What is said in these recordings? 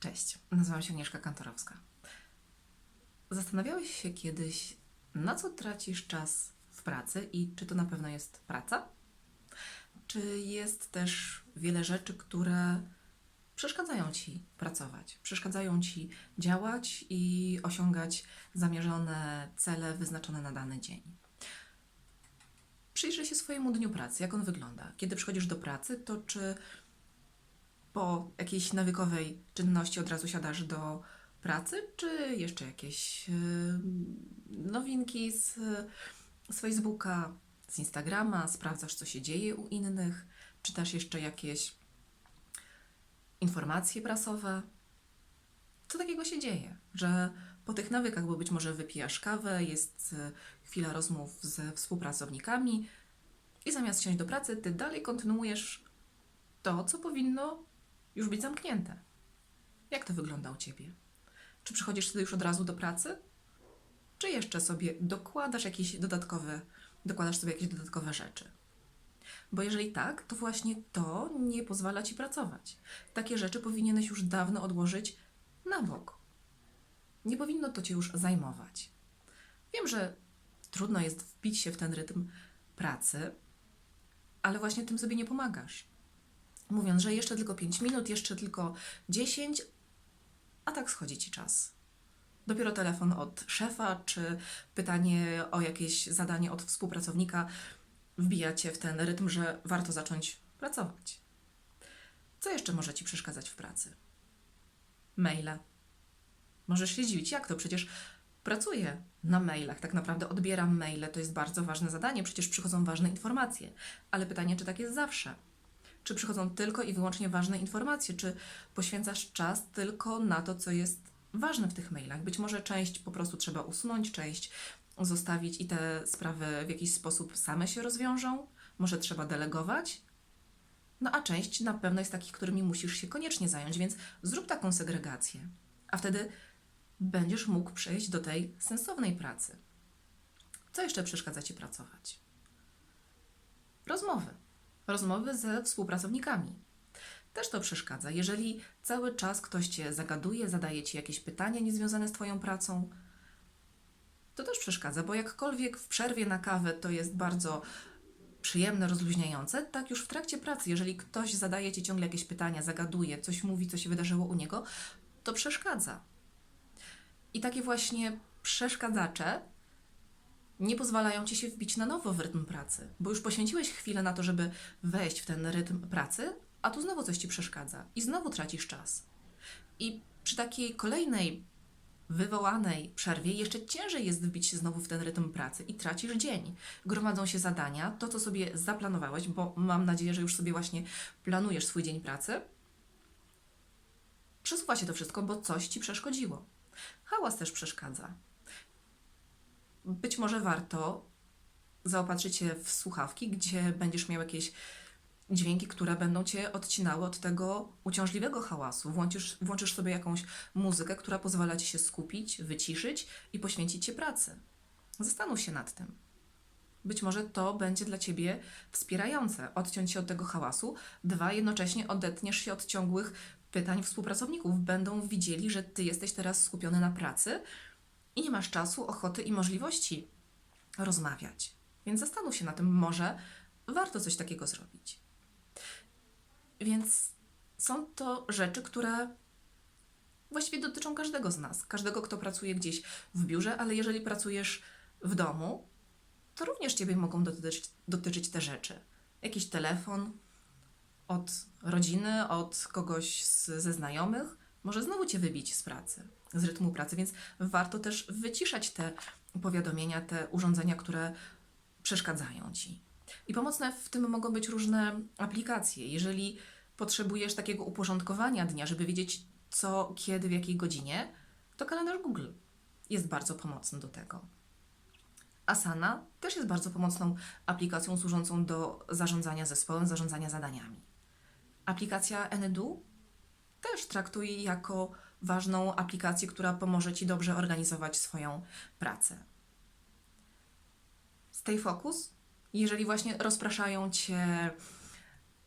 Cześć, nazywam się Agnieszka Kantorowska. Zastanawiałeś się kiedyś, na co tracisz czas w pracy i czy to na pewno jest praca? Czy jest też wiele rzeczy, które przeszkadzają ci pracować, przeszkadzają ci działać i osiągać zamierzone cele wyznaczone na dany dzień? Przyjrzyj się swojemu dniu pracy, jak on wygląda. Kiedy przychodzisz do pracy, to czy po jakiejś nawykowej czynności od razu siadasz do pracy, czy jeszcze jakieś yy, nowinki z, z Facebooka, z Instagrama, sprawdzasz, co się dzieje u innych, czytasz jeszcze jakieś informacje prasowe? Co takiego się dzieje, że po tych nawykach, bo być może wypijasz kawę, jest y, chwila rozmów ze współpracownikami i zamiast siąść do pracy, ty dalej kontynuujesz to, co powinno już być zamknięte. Jak to wygląda u ciebie? Czy przychodzisz wtedy już od razu do pracy? Czy jeszcze sobie dokładasz jakieś dodatkowe, dokładasz sobie jakieś dodatkowe rzeczy? Bo jeżeli tak, to właśnie to nie pozwala ci pracować. Takie rzeczy powinieneś już dawno odłożyć na bok. Nie powinno to cię już zajmować. Wiem, że trudno jest wbić się w ten rytm pracy, ale właśnie tym sobie nie pomagasz mówiąc, że jeszcze tylko 5 minut, jeszcze tylko 10, a tak schodzi ci czas. Dopiero telefon od szefa, czy pytanie o jakieś zadanie od współpracownika wbija cię w ten rytm, że warto zacząć pracować. Co jeszcze może ci przeszkadzać w pracy? Maile. Możesz się dziwić, jak to? Przecież pracuję na mailach, tak naprawdę odbieram maile, to jest bardzo ważne zadanie, przecież przychodzą ważne informacje. Ale pytanie, czy tak jest zawsze? Czy przychodzą tylko i wyłącznie ważne informacje? Czy poświęcasz czas tylko na to, co jest ważne w tych mailach? Być może część po prostu trzeba usunąć, część zostawić i te sprawy w jakiś sposób same się rozwiążą? Może trzeba delegować? No a część na pewno jest takich, którymi musisz się koniecznie zająć, więc zrób taką segregację. A wtedy będziesz mógł przejść do tej sensownej pracy. Co jeszcze przeszkadza ci pracować? Rozmowy rozmowy ze współpracownikami. Też to przeszkadza. Jeżeli cały czas ktoś cię zagaduje, zadaje ci jakieś pytania niezwiązane z Twoją pracą, to też przeszkadza, bo jakkolwiek w przerwie na kawę to jest bardzo przyjemne, rozluźniające, tak już w trakcie pracy, jeżeli ktoś zadaje ci ciągle jakieś pytania, zagaduje, coś mówi, co się wydarzyło u niego, to przeszkadza. I takie właśnie przeszkadzacze nie pozwalają ci się wbić na nowo w rytm pracy, bo już poświęciłeś chwilę na to, żeby wejść w ten rytm pracy, a tu znowu coś ci przeszkadza i znowu tracisz czas. I przy takiej kolejnej wywołanej przerwie jeszcze ciężej jest wbić się znowu w ten rytm pracy i tracisz dzień. Gromadzą się zadania, to co sobie zaplanowałeś, bo mam nadzieję, że już sobie właśnie planujesz swój dzień pracy. Przesuwa się to wszystko, bo coś ci przeszkodziło. Hałas też przeszkadza być może warto zaopatrzyć się w słuchawki, gdzie będziesz miał jakieś dźwięki, które będą cię odcinały od tego uciążliwego hałasu. Włączysz, włączysz sobie jakąś muzykę, która pozwala ci się skupić, wyciszyć i poświęcić się pracy. Zastanów się nad tym. Być może to będzie dla ciebie wspierające, odciąć się od tego hałasu. Dwa, jednocześnie odetniesz się od ciągłych pytań współpracowników. Będą widzieli, że ty jesteś teraz skupiony na pracy, i nie masz czasu, ochoty i możliwości rozmawiać. Więc zastanów się na tym, może warto coś takiego zrobić. Więc są to rzeczy, które właściwie dotyczą każdego z nas, każdego, kto pracuje gdzieś w biurze, ale jeżeli pracujesz w domu, to również Ciebie mogą dotyczyć, dotyczyć te rzeczy. Jakiś telefon od rodziny, od kogoś z, ze znajomych może znowu Cię wybić z pracy z rytmu pracy, więc warto też wyciszać te powiadomienia, te urządzenia, które przeszkadzają ci. I pomocne w tym mogą być różne aplikacje. Jeżeli potrzebujesz takiego uporządkowania dnia, żeby wiedzieć co, kiedy, w jakiej godzinie, to kalendarz Google jest bardzo pomocny do tego. Asana też jest bardzo pomocną aplikacją służącą do zarządzania zespołem, zarządzania zadaniami. Aplikacja Enedu też traktuję jako ważną aplikację, która pomoże Ci dobrze organizować swoją pracę. Stay Focus, jeżeli właśnie rozpraszają Cię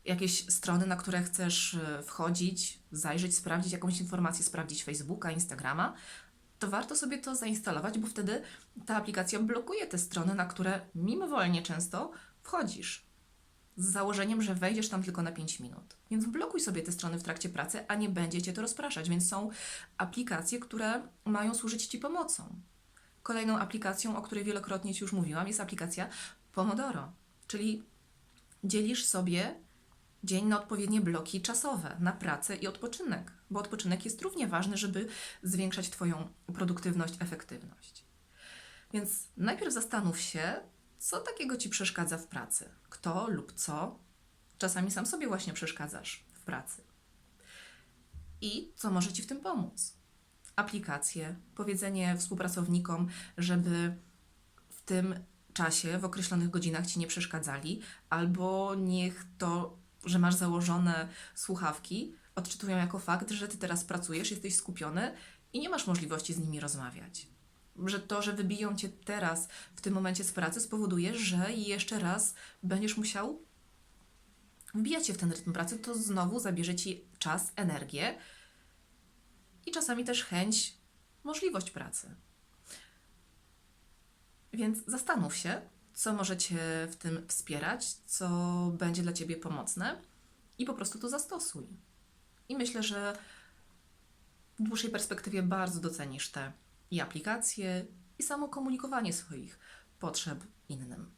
jakieś strony, na które chcesz e, wchodzić, zajrzeć, sprawdzić jakąś informację, sprawdzić Facebooka, Instagrama, to warto sobie to zainstalować, bo wtedy ta aplikacja blokuje te strony, na które mimowolnie często wchodzisz. Z założeniem, że wejdziesz tam tylko na 5 minut. Więc blokuj sobie te strony w trakcie pracy, a nie będzie cię to rozpraszać. Więc są aplikacje, które mają służyć ci pomocą. Kolejną aplikacją, o której wielokrotnie Ci już mówiłam, jest aplikacja Pomodoro, czyli dzielisz sobie dzień na odpowiednie bloki czasowe, na pracę i odpoczynek, bo odpoczynek jest równie ważny, żeby zwiększać Twoją produktywność, efektywność. Więc najpierw zastanów się, co takiego Ci przeszkadza w pracy, kto lub co czasami sam sobie właśnie przeszkadzasz w pracy i co może Ci w tym pomóc. Aplikacje, powiedzenie współpracownikom, żeby w tym czasie, w określonych godzinach Ci nie przeszkadzali, albo niech to, że masz założone słuchawki, odczytują jako fakt, że Ty teraz pracujesz, jesteś skupiony i nie masz możliwości z nimi rozmawiać. Że to, że wybiją Cię teraz w tym momencie z pracy spowoduje, że jeszcze raz będziesz musiał wbijać się w ten rytm pracy, to znowu zabierze Ci czas, energię i czasami też chęć, możliwość pracy. Więc zastanów się, co może Cię w tym wspierać, co będzie dla Ciebie pomocne i po prostu to zastosuj. I myślę, że w dłuższej perspektywie bardzo docenisz te i aplikacje, i samo komunikowanie swoich potrzeb innym.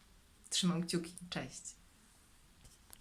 Trzymam kciuki. Cześć.